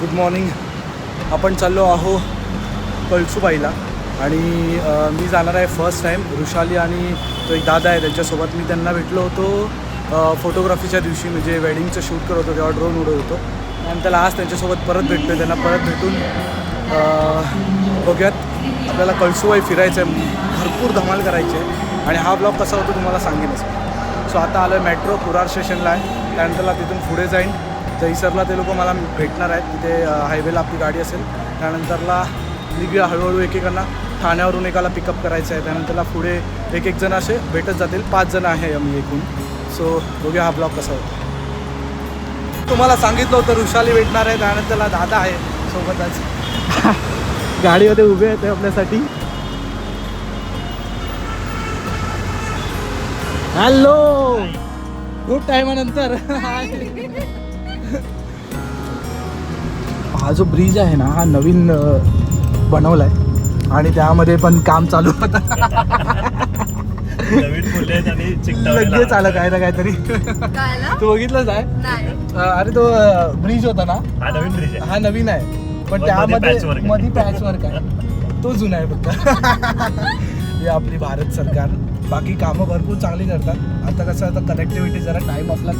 Good morning. आपण चाललो आहो कळसुबाईला. आणि मी जाणार आहे फर्स्ट टाईम ऋषाली आणि तो एक दादा आहे त्यांच्यासोबत. मी त्यांना भेटलो होतो फोटोग्राफीच्या दिवशी म्हणजे वेडिंगचं शूट करत होतो तेव्हा ड्रोन उडत होतो. आणि त्याला आज त्यांच्यासोबत परत भेटतो त्यांना परत भेटून बघूयात. आपल्याला कळसुबाई फिरायचं आहे भरपूर धमाल करायची आहे. आणि हा ब्लॉग कसा होतो तुम्हाला सांगेनच. सो आता आलो आहे मेट्रो कुरार स्टेशनला आहे. त्यानंतरला तिथून पुढे जाईन. दहीसरला ते लोक मला भेटणार आहेत. तिथे हायवेला आपली गाडी असेल. त्यानंतरला निघूया हळूहळू एकेकांना. ठाण्यावरून एकाला पिकअप करायचं आहे. त्यानंतरला पुढे एक एक जण असे भेटत जातील. पाच जण आहे आम्ही एकूण. सो बघूया हा ब्लॉग कसा होता. तुम्हाला सांगितलं होतं ऋषाली भेटणार आहे. त्यानंतरला दादा आहे सोबतच. गाडीमध्ये उभे आहेत ते आपल्यासाठी हॅलो खूप टायमानंतर हा जो ब्रिज आहे ना हा नवीन अ, बनवलाय. आणि त्यामध्ये पण काम चालू होतं. लगेच आलं काय ना काहीतरी? तू बघितलंच आहे अरे तो ब्रिज होता ना? हा नवीन ब्रिज आहे. हा नवीन आहे. पण पण मध्ये त्यामध्ये आहे. मध्ये पॅच वर्क आहे. तो जुना आहे फक्त. ही आपली भारत सरकार. बाकी कामं भरपूर चांगली करतात. आता कसं आता कनेक्टिव्हिटी जरा टाइम आपला.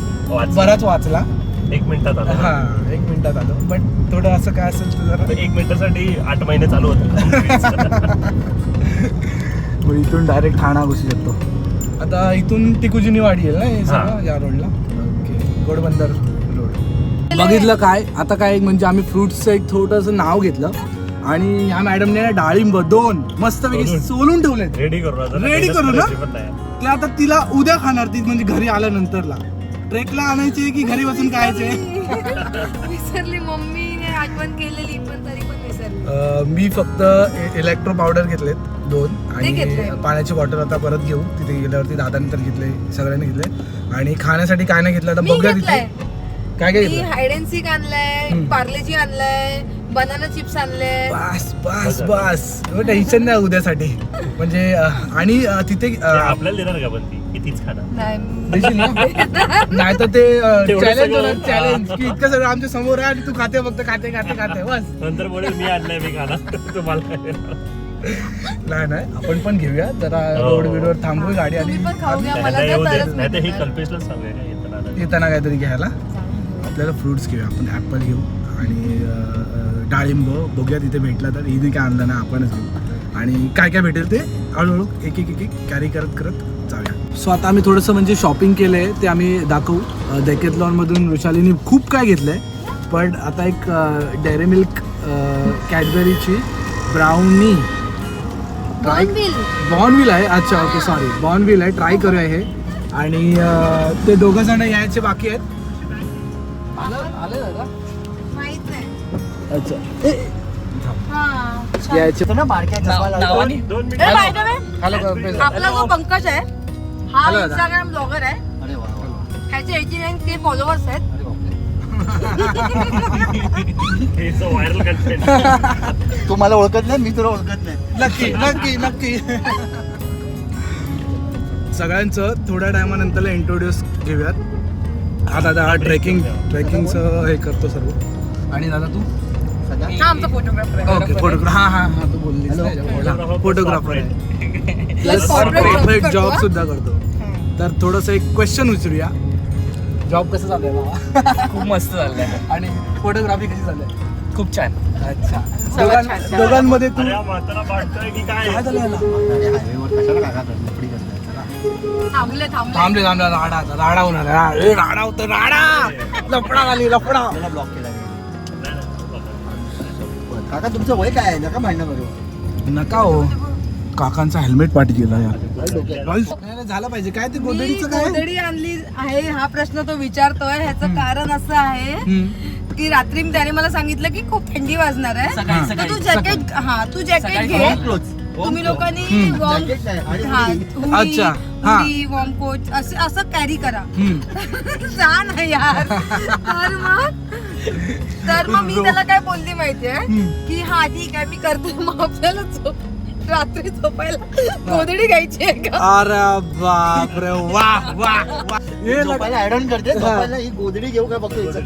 बराच वाचला. एक मिनिटात आला. हा एक मिनिटात आलो. पण थोडं असं काय असेल तर जरा एक मिनिटासाठी आठ महिने चालू होतं. मग इथून डायरेक्ट ठाणा घुसू शकतो. आता इथून टिकुजिनी वाडी येईल ना हे सगळं. या रोडला ओके घोडबंदर रोड बघितलं काय? आता काय म्हणजे आम्ही फ्रुट्सचं एक थोडंसं नाव घेतलं. आणि ह्या मॅडमने डाळिंब दोन मस्तपैकी सोलून. सोलून ठेवलेत. रेडी करू आता Ready करू ना? ते आता तिला उद्या खाणार ती म्हणजे घरी आल्यानंतरला. ट्रेकला आणायचे की घरी बसून खायचे? विसरली मम्मीने आठवण केलेली पण तरी पण विसरली. अ, मी फक्त इलेक्ट्रो पावडर घेतलेत दोन. आणि घेतले. पाण्याची बॉटल आता परत घेऊ. तिथे गेल्यावरती दादाने तर घेतले सगळ्यांनी घेतले. आणि खाण्यासाठी काय नाही घेतलं आता मी बघूया घेतलंय. तिथे काय काय मी घेतलं? हायड अँड सीक आणलाय हम्म. पार्लेजी आणलाय बनाना चिप्स आणले बस बस बस. टेन्शन नाही उद्यासाठी. म्हणजे अ, आणि अ, तिथे अ, आपल्याला देणार का पण ती? की तीच खाणार. नाही. देशील ना नाही तर ते तेवढं चॅलेंज सगळं- चॅलेंज की इतकं सगळं आमच्यासमोर आहे आणि तू खाते फक्त खाते खाते खाते बस. नंतर बोलेल मी आणलंय मी खाणार. तुम्हाला काय देणार? नाही नाही. आपण पण घेऊया. जरा हो. रोड बिडवर थांबू गाडी आणि तुम्ही पण खाऊ घ्या मला नाही तर येऊ दे. तरच नाही तर हे भेटणार. कल्पेशलाच सांगूया का येताना. आणायला. येताना काहीतरी घ्यायला. आपल्याला फ्रुट्स घेऊया आपण ॲपल घेऊ आणि अ, डाळिंब. बघूया तिथे भेटला तर. हिने काय आणलं ना आपणच घेऊ. आणि काय काय भेटेल ते? हळूहळू एक एक एक एक कॅरी करत करत. जाऊया सो आता आम्ही थोडंसं म्हणजे शॉपिंग केलं आहे ते आम्ही दाखवू. डेकेथलॉनमधून वृषालीने खूप काय घेतलं आहे पण आता एक डेअरी मिल्क कॅडबरीची ब्राउनी Bonneville. बॉर्नविल आहे. अच्छा ओके सॉरी बॉर्नविल आहे. ट्राय करूया हे. आणि ते दोघं जण यायचे बाकी आहेत. अच्छा. हा यायचे. हॅलो कल्पेश. आपला जो पंकज आहे हा Hello, दादा. इंस्टाग्राम ब्लॉगर आहे. ह्याचे एटी नाईन के फॉलोअर्स आहेत. हे व्हायरल कंटेंट तू मला ओळखत नाही मी तुला ओळखत नाही. नक्की नक्की नक्की. सगळ्यांचं थोड्या टायमानंतर इंट्रोड्यूस घेऊयात. हा दादा हा ट्रेकिंग ट्रेकिंगचं हे करतो सर्व. आणि दादा तू? हा आमचा फोटोग्राफर ओके फोटोग्राफ हा हा हा तू बोललीस. Photographer फोटोग्राफर आहे. Job कॉर्पोरेट करतो, जॉब? सुद्धा करतो. तर थोडंसं एक क्वेश्चन विचारूया. जॉब कसं चालू आहे बाबा? खूप मस्त चाललंय. आणि फोटोग्राफी कशी चालू आहे खूप छान. अच्छा. दोघांमध्ये तू हा काय? झालं थांबले थांबले. राडा आता, राडा होणार राडा होतं राडा! लफडा झाली लफडा! ब्लॉक केला. काका तुमचं वय काय आहे? नका भांडणं करू. नका हो. काकांचा हेल्मेट पाठी गेला यार. झालं पाहिजे. काय ते गोदडीचं काय? गोधडी आणली आहे हा प्रश्न तो विचारतोय. ह्याचं कारण असं आहे. की रात्री त्याने मला सांगितलं की खूप थंडी वाजणार आहे. तर तू सकाळी जॅकेट हा तू जॅकेट सकाळी घे. warm clothes. तुम्ही लोकांनी. वॉर्म Jacket नाही, आणि हा अच्छा, हा. हुडी वॉर्म कोट असं असं कॅरी. करा. छान आहे यार. तर मग तर मग मी त्याला काय बोलली माहितीये. की हा ठीक आहे मी करते मग आपल्याला झोप. रात्री झोपायला. गोदडी घ्यायची आहे का? अरे बापरे वा वा वा. हे लग- झोपायला ऍड ऑन करते झोपायला ही गोदडी घेऊ का बघतो हिचं.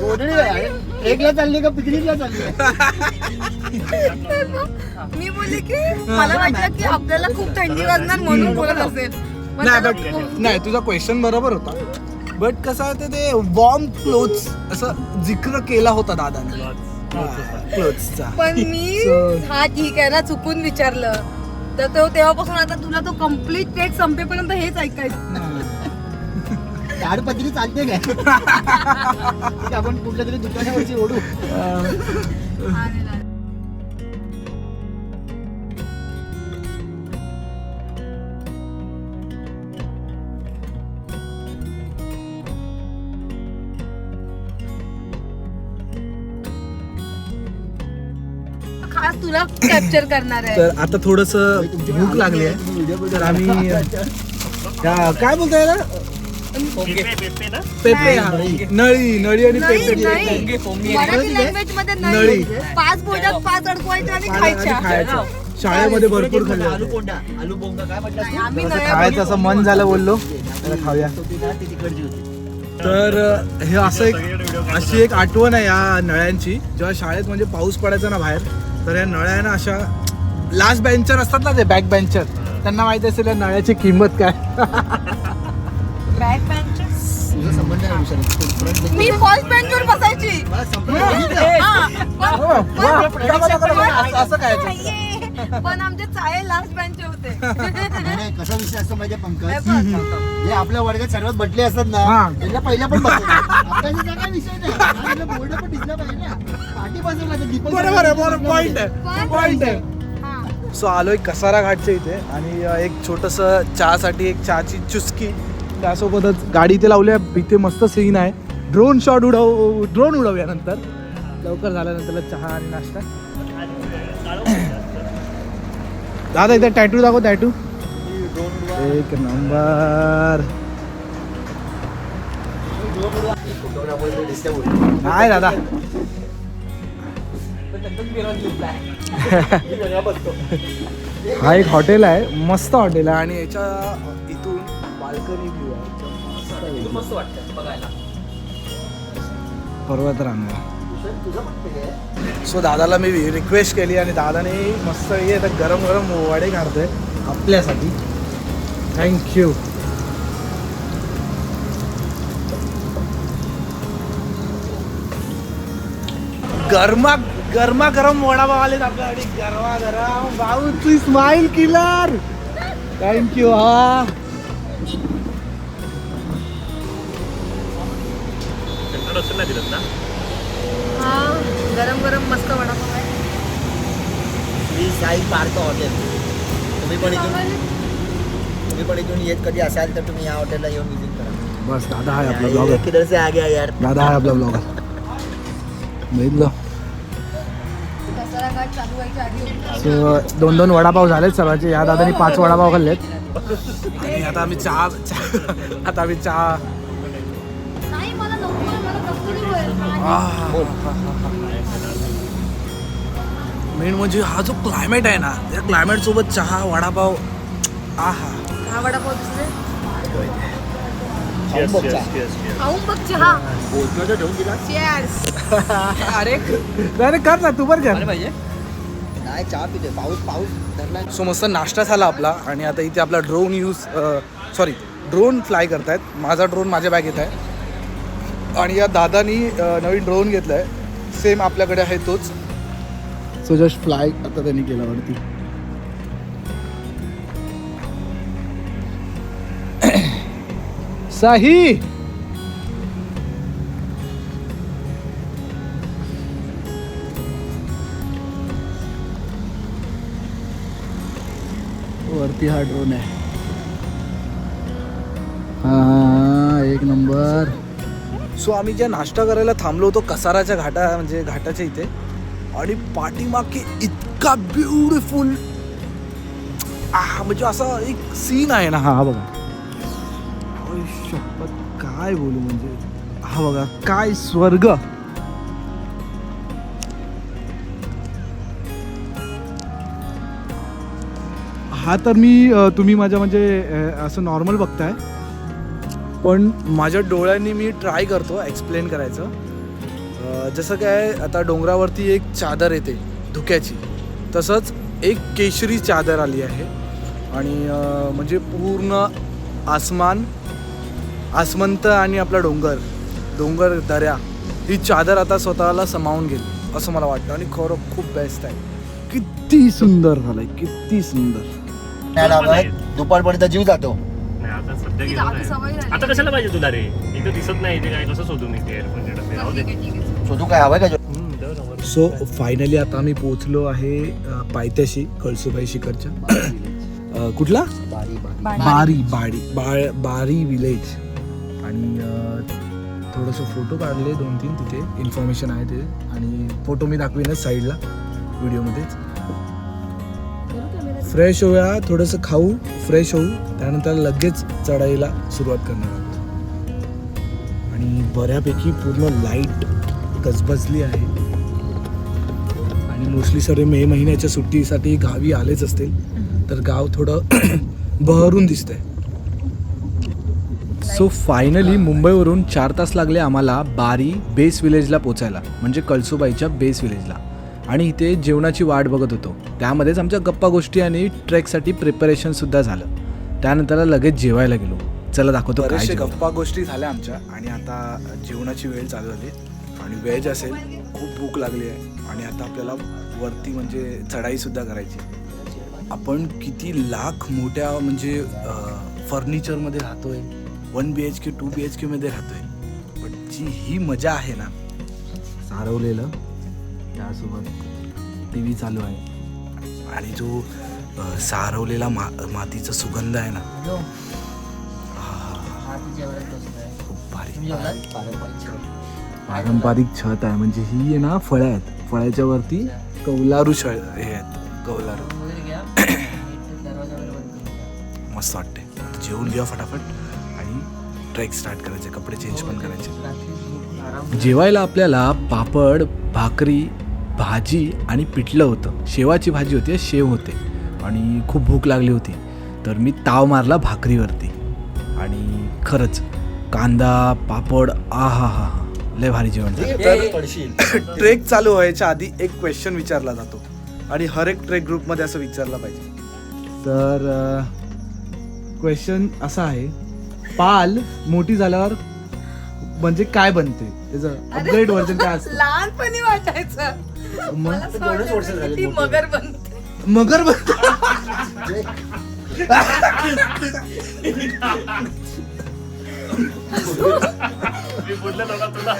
गोदडी काय? ट्रेकला चालली का पिकनिकला चालली? तर मग मी बोलली की मला वाटलं की आपल्याला खूप थंडी वाजणार म्हणून बोलत असेल. पण नाही त्याला बट खूप- नाही तुझा क्वेश्चन बरोबर होता. बट कसं आहे ते- ते वॉर्म क्लोथ्स असं जिक्र केला होता दादाने. क्लोथ्सचा पण मी हा ठीक आहे ना चुकून विचारलं. तर तो तेव्हापासून आता तुला तो कंप्लीट ट्रेक संपेपर्यंत हेच ऐकायचं. ताडपत्री चालते काय? आपण कुठल्या तरी दुकानावरची ओढू. खास तुला कॅप्चर करणार आहे. तर आता थोडस भूक लागली आहे. तर आम्ही काय बोलताय ना पेपे पेपे ना? पेपे हा. नळी. नळी आणि नाही, पेपे नाही. मराठी लँग्वेजमध्ये नळी. नळी. पाच बोटात पाच अडकवायच्या आणि आणि खायच्या. खायचं शाळेमध्ये भरपूर खाल्लं आलू पोंडा आलू पोंगा काय म्हटलं नाही, आम्ही असं नळ्या खायचं असं मन झालं बोललो. त्याला खाऊया. ती तिकडची होती. तर अ, हे असं एक अशी एक आठवण आहे या नळ्यांची. जेव्हा शाळेत म्हणजे पाऊस पडायचा ना बाहेर तर या नळ्या ना अशा लास्ट बेंचर असतात ना ते बॅक बेंचर त्यांना माहिती असेल या नळ्याची किंमत काय बॅक तुझा संबंध. मी फर्स्ट बेंचवर बसायची. हा, वा, वा, वा, वा, असं- असं काय. पण आमचे चाळे लास्ट बेंच होते नाही, नाही, कसा विषय असतो माहितीये हे पंकज. जे आपल्या वर्गात सर्वात बटले असतात ना हा. त्यांना पहिल्या पण अभ्यासाचा काय विषय नाही. बोर्ड पण दिसला पाहिजे ना. पाठी दीपक बरोबर आहे बरोबर. पॉइंट आहे. पॉइंट आहे. हा. सो आलोय कसारा घाटच्या इथे आणि अ, एक छोटंसं चहासाठी एक चहाची चुस्की. त्यासोबतच गाडी इथे लावली आहे. इथे मस्त सीन आहे. ड्रोन शॉट उडव ड्रोन उडवूया नंतर. लवकर झाल्यानंतर चहा आणि नाश्ता. दादा इथे टॅटू दाखव टॅटू एक नंबर. नाही दादा. हा एक हॉटेल आहे मस्त हॉटेल आहे आणि याच्या इथून बाल्कनी व्ह्यू आहे. मस्त वाटतं पर्वत रांगा सो दादाला मी रिक्वेस्ट केली आणि दादाने मस्त हे आता गरम गरम वडे काढतोय आपल्यासाठी. थँक्यू गरमा गरमा गरम वडापाव आलेत आपल्यासाठी. गरमा गरम. भाऊ तू स्माइल किलर थँक्यू हा. दिलं ना? हा गरम गरम मस्त वडापाव आहे. श्री साई पार्क हॉटेल तुम्ही पण इथून तुम्ही पण इथून येत कधी असाल तर तुम्ही या हॉटेलला येऊन विजिट करा. बस दादा आहे आपला ब्लॉगर किधर से आ गया यार. दादा आहे आपला. सो दोन दोन वडापाव झालेत सर्वांचे. या दादानी पाच वडापाव खाल्लेत. आणि आता आम्ही चहा चहा- आता आम्ही चहा मेन म्हणजे हा जो क्लायमेट आहे ना त्या क्लायमेट सोबत चहा वडापाव आहा. हा वडापाव दुसरे? दिला. चेअर्स अरे. नाही कर ना तू पण कर. नाही चहा पिते पाऊस पाऊस धरलाय. सो मस्त नाश्ता झाला आपला आणि आता इथे आपला drone use sorry drone fly करतायत. माझा ड्रोन माझ्या बॅग आहे. आणि या दादानी नवीन ड्रोन घेतला आहे सेम आपल्याकडे आहे तोच. सो जस्ट फ्लाय आता त्यांनी केला वरती. साही! वरती हा ड्रोन आहे. हा एक नंबर सो आम्ही ज्या नाश्ता करायला थांबलो होतो कसाराच्या घाटा म्हणजे घाटाच्या इथे आणि पाठीमागे इतका ब्युटिफुल म्हणजे असा एक सीन आहे ना हा हा बघा. शपथ काय बोलू म्हणजे. हा बघा काय स्वर्ग. हा तर मी तुम्ही माझ्या म्हणजे असं नॉर्मल बघताय. पण माझ्या डोळ्यांनी मी ट्राय करतो एक्सप्लेन करायचं. जसं काय आता डोंगरावरती एक चादर येते धुक्याची. तसंच एक केशरी चादर आली आहे. आणि म्हणजे पूर्ण आसमान आसमंत आणि आपला डोंगर डोंगर दऱ्या ही चादर आता स्वतःला समावून गेली असं मला वाटतं. आणि खरं खूप बेस्ट आहे. किती सुंदर झालंय किती सुंदर. दुपारपर्यंत जीव जातो. आता ती कशाला पाहिजे तुला रे? इथं दिसत नाही इथे काय कसं शोधू मी शोधू काय हवंय का. सो फायनली आता आम्ही पोहोचलो आहे पायथ्याशी कळसुबाई शिखरच्या. कुठला? बारी बारी. बारी. बाडी बाळ बारी विलेज आणि थोडंसं फोटो काढले दोन तीन तिथे. इन्फॉर्मेशन आहे ते. आणि फोटो मी दाखवीनच साईडला व्हिडिओमध्येच फ्रेश होऊया थोडंसं खाऊ फ्रेश होऊ. त्यानंतर लगेच चढाईला सुरुवात करणार आहोत. आणि बऱ्यापैकी पूर्ण लाइट गजबजली आहे. आणि मोस्टली सर्व मे महिन्याच्या सुट्टीसाठी गावी आलेच असतील. तर गाव थोडं बहरून दिसतंय. सो फायनली मुंबईवरून चार तास लागले आम्हाला बारी बेस विलेजला पोचायला. म्हणजे कळसुबाईच्या बेस विलेजला. आणि इथे जेवणाची वाट बघत होतो. त्यामध्येच आमच्या गप्पा गोष्टी आणि ट्रेकसाठी प्रिपरेशन सुद्धा झालं. त्यानंतर लगेच जेवायला गेलो. चला दाखवतो गप्पा गोष्टी झाल्या आमच्या. आणि आता जेवणाची वेळ चालू झाली. आणि व्हेज असेल खूप भूक लागली आहे. आणि आता आपल्याला वरती म्हणजे चढाई सुद्धा करायची आपण किती लाख मोठ्या म्हणजे फर्निचरमध्ये राहतोय one B H K two B H केमध्ये राहतोय. पण जी ही मजा आहे ना सारवलेलं त्यासोबत टी व्ही चालू आहे. आणि जो सारवलेला मा मातीचा सुगंध आहे ना खूप भारी. पारंपरिक छत आहे. म्हणजे ही आहे ना फळं आहेत. फळ्याच्या वरती कौलारू शळ हे आहेत. कौलारू. मस्त वाटते जेवून घ्या फटाफट. आणि ट्रेक स्टार्ट करायचे. कपडे चेंज पण करायचे. जेवायला आपल्याला पापड भाकरी भाजी आणि पिठलं होतं. शेवाची भाजी होती. शेव होते. आणि खूप भूक लागली होती. तर मी ताव मारला भाकरीवरती. आणि खरंच कांदा पापड आ हा हा हा लय भारी जेवण झालं. ट्रेक चालू व्हायच्या आधी एक क्वेश्चन विचारला जातो. आणि हर एक ट्रेक ग्रुपमध्ये असं विचारला पाहिजे. तर क्वेश्चन असा आहे. पाल मोठी झाल्यावर म्हणजे काय बनते? त्याचं अपग्रेड व्हर्जन काय असतं? लहानपणी वाटायचं. मग? मला असं दोनच वर्ष वाटायचं झाली की ती मोठी. मगर बनते. मगर बनते मी बोललो नव्हता तुला.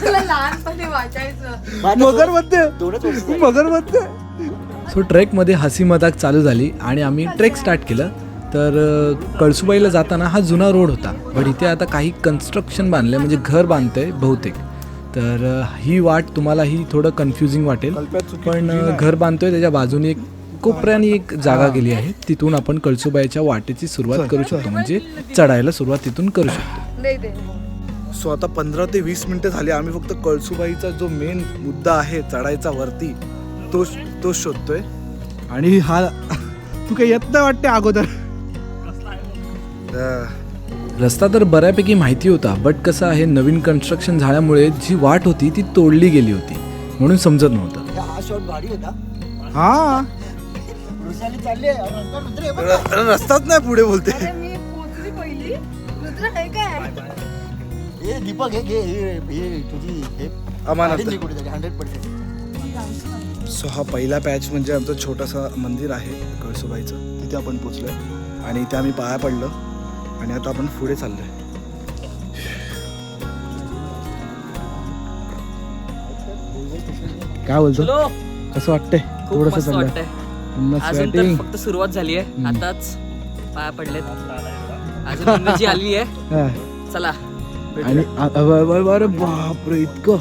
तुला लहानपणी वाटायचं मगर बनते दोनच वर्ष झाली. मगर बनते सो ट्रेकमध्ये हसी मजाक चालू झाली आणि आम्ही ट्रेक स्टार्ट केलं. तर कळसुबाईला जाताना हा जुना रोड होता. पण इथे आता काही कन्स्ट्रक्शन बांधलं म्हणजे घर बांधतंय बहुतेक. तर ही वाट तुम्हाला ही थोडं कन्फ्युजिंग वाटेल. पण. घर बांधतोय त्याच्या बाजूने एक कोपऱ्याने एक जागा गेली आहे. तिथून आपण कळसुबाईच्या वाटेची सुरुवात करू शकतो. म्हणजे चढायला सुरुवात तिथून करू शकतो. सो आता पंधरा ते वीस मिनिटं झाली. आम्ही फक्त कळसुबाईचा जो मेन मुद्दा आहे चढायचा वरती तो तो शोधतोय. आणि हा तू काही येत नाही वाटते अगोदर? रस्ता तर बऱ्यापैकी माहिती होता बट कसं आहे नवीन कन्स्ट्रक्शन झाल्यामुळे जी वाट होती ती तोडली गेली होती म्हणून समजत नव्हतं. हा शॉट भारी होता. हा. रस्ताच नाही पुढे बोलते. हे दीपक हे घे हे हे तुझी हे अमानत काढीन मी आहे. कुठेतरी हंड्रेड पर्सेंट सो हा पहिला पॅच म्हणजे आमचं छोटासा मंदिर आहे कळसुबाईचं तिथे आपण पोचलोय. आणि इथे आम्ही पाया पडलो. आणि आता आपण पुढे चाललोय. काय बोलतो? कसं वाटतंय? खूप थोडस मस्त वाटतंय. अजून तर चाललंय फक्त सुरुवात झाली आहे. आताच पाया पडलेत. अजून एनर्जी आली आहे. चला. आणि अरे बापरे इतकं.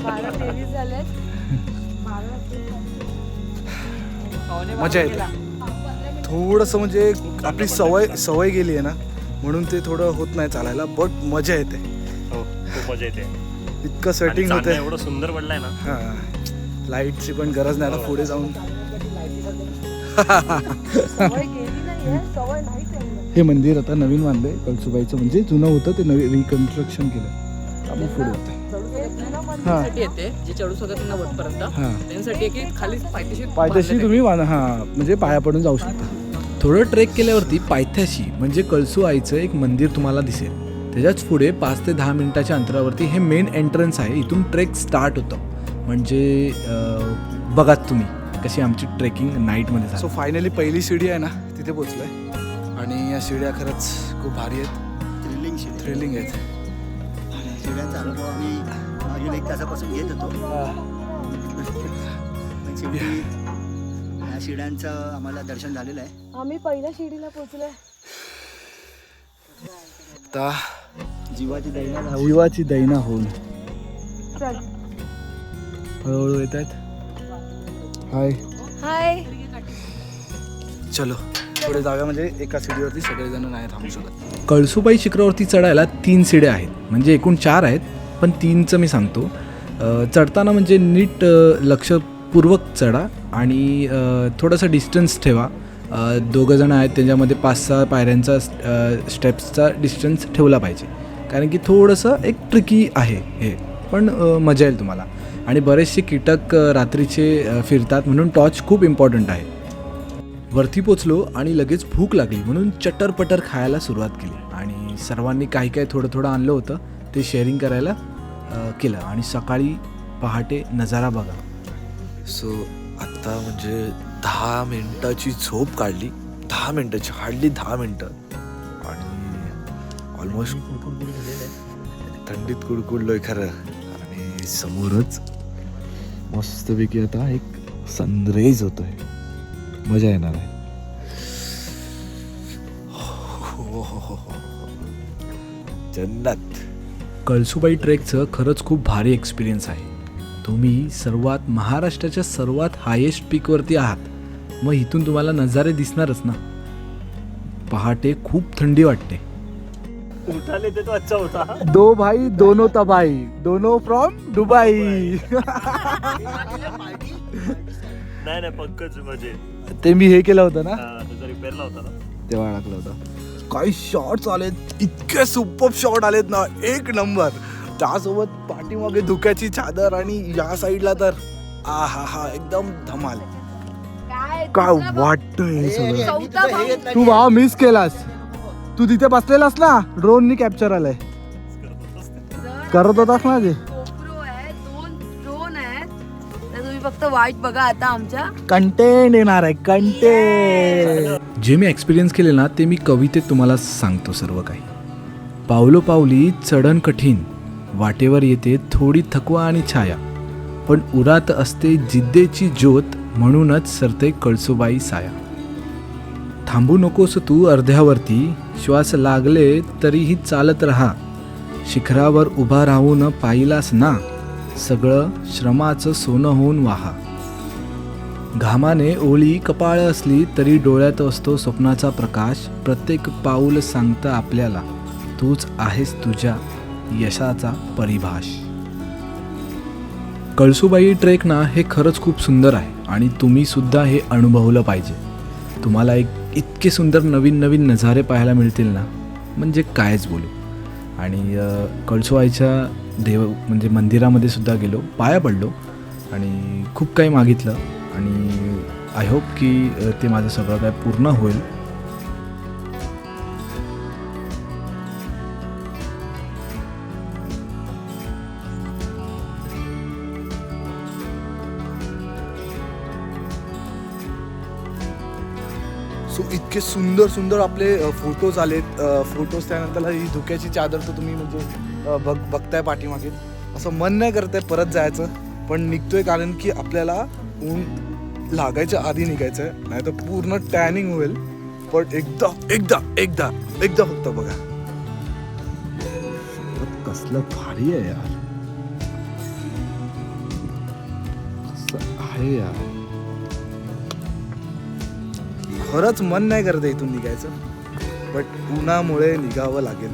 मजा येते. थोडंसं म्हणजे आपली सवय सवय गेली आहे ना म्हणून ते थोडं होत नाही चालायला बट मजा येते. हो खूप मजा येते. इतकं सेटिंग होते. एवढं सुंदर पडलाय ना. हा. लाईटची पण गरज नाही ना पुढे जाऊन. सवय गेली नाही हे मंदिर आता नवीन बांधलंय. कळसुबाईचं म्हणजे जुनं होतं ते नवीन रिकन्स्ट्रक्शन केलं. आपण पुढे जातोय हा. साठी येते जे चढू शकत नाही वरपर्यंत हा. त्यांसाठी की खाली पायथ्याशी पायथ्याशी तुम्ही हां म्हणजे पाया पडून जाऊ शकता. थोडं ट्रेक केल्यावरती पायथ्याशी म्हणजे कळसू आईचं एक मंदिर तुम्हाला दिसेल. त्याच्याच पुढे पाच ते दहा मिनिटाच्या अंतरावरती हे मेन एंट्रन्स आहे. इथून ट्रेक स्टार्ट होतं. म्हणजे अं, बघा तुम्ही कशी आमची ट्रेकिंग नाईटमध्ये सो फायनली पहिली शिडी आहे ना तिथे पोचलोय आणि या शिड्या खरंच खूप भारी आहेत. थ्रिलिंग शिडी थ्रिलिंग आहेत. शिड्यांचा अनुभव आम्ही एक तासापासून घेत होतो. पण शेवटी या शिड्यांचं आम्हाला दर्शन झालेलं आहे. आम्ही पहिल्या शिडीला पोहोचलोय. आता जीवाची दैना जीवाची दैना होऊन. चल. हळूहळू येत आहेत हाय. हाय. चलो. पुढे जाऊया. म्हणजे एका सीडीवरती सगळेजण नाही थांबू शकत. कळसुबाई शिखरावरती चढायला तीन सीड्या आहेत. म्हणजे एकूण चार आहेत पण तीनचं मी सांगतो. चढताना म्हणजे नीट लक्षपूर्वक चढा आणि थोडासा थोडंसं डिस्टन्स ठेवा. दोघंजणं दोघं जण आहेत त्याच्यामध्ये पाच सहा पायऱ्यांचा स्टेप्सचा डिस्टन्स ठेवला पाहिजे. कारण की थोडंसं एक ट्रिकी आहे हे पण मजा येईल तुम्हाला. आणि बरेचसे कीटक रात्रीचे फिरतात म्हणून टॉर्च खूप इम्पॉर्टंट आहे. वरती पोचलो आणि लगेच भूक लागली म्हणून चटरपटर खायला सुरुवात केली. आणि सर्वांनी काही काही थोडं थोडं आणलं होतं ते शेअरिंग करायला केलं. आणि सकाळी पहाटे नजारा बघा. सो आत्ता म्हणजे दहा मिनटाची झोप काढली. दहा मिनटाची हार्डली दहा मिनटं. आणि ऑलमोस्ट थंडीत कुडकुडलोय खरं. आणि समोरच मस्तपैकी आता एक सनरेज होतोय. मजा येणार आहे. जन्नत. कळसुबाई ट्रेकचं खरंच खूप भारी एक्सपिरियन्स आहे. तुम्ही सर्वात महाराष्ट्राच्या सर्वात हायेस्ट पीकवरती आहात. मग इथून तुम्हाला नजारे दिसणारच ना. पहाटे खूप थंडी वाटते. उठाले ते तो अच्छा होता. दो भाई दोनो तबाई. दोनो फ्रॉम दुबई नाही नाही पंकज म्हणजे. ते मी हे केलं होतं ना? हा, त्याचा रिपेअरला होता ना. तेव्हा टाकलं होतं. काही शॉर्ट्स आलेत इतके सुपर शॉट आलेत ना एक नंबर त्यासोबत पाठीमागे धुक्याची चादर आणि या साईडला तर आ हा हा एकदम धमाल. काय वाटतंय हे सगळं? चौथा भाग. तू भाव मिस केलास. तू तिथे बसलेलास ना? ड्रोननी कॅप्चर आलाय. करत होतास ना ते वाईट बघा आता आमच्या. कंटेंट येणार आहे कंटेंट जे मी एक्सपिरियन्स केले ना ते मी कवितेत तुम्हाला सांगतो सर्व काही. पावलो पावली चढण कठीण वाटेवर येते थोडी थकवा आणि छाया. पण उरात असते जिद्देची ज्योत म्हणूनच सरते कळसुबाई साया. थांबू नकोस तू अर्ध्यावरती श्वास लागले तरीही चालत राहा. शिखरावर उभा राहून पाहिलास ना सगळं श्रमाचं सोनं होऊन वाहा. घामाने ओळी कपाळ असली तरी डोळ्यात असतो स्वप्नाचा प्रकाश. प्रत्येक पाऊल सांगतं आपल्याला तूच आहेस तुझ्या यशाचा परिभाष. कळसुबाई ट्रेक ना हे खरंच खूप सुंदर आहे आणि तुम्ही सुद्धा हे अनुभवलं पाहिजे. तुम्हाला एक इतके सुंदर नवीन नवीन नजारे पाहायला मिळतील ना? म्हणजे कायच बोलू. आणि कळसुबाईच्या देव म्हणजे मंदिरामध्ये सुद्धा गेलो पाया पडलो आणि खूप काही मागितलं. आणि आय होप की ते माझं सगळं काय पूर्ण होईल. सो इतके सुंदर सुंदर आपले फोटोज आलेत. फोटोज त्यानंतर ही धुक्याची चादर तर तुम्ही म्हणजे बघ बघताय पाठीमागे. असं मन नाही करत आहे परत जायचं. पण निघतोय कारण की आपल्याला ऊन लागायच्या आधी निघायचं आहे नाही तर पूर्ण टॅनिंग होईल. पण एकदा एकदा एकदा एकदा फक्त बघा. कसलं भारी आहे यार. आहे यार. खरंच मन नाही करत इथून निघायचं बट उन्हामुळे निघावं लागेल.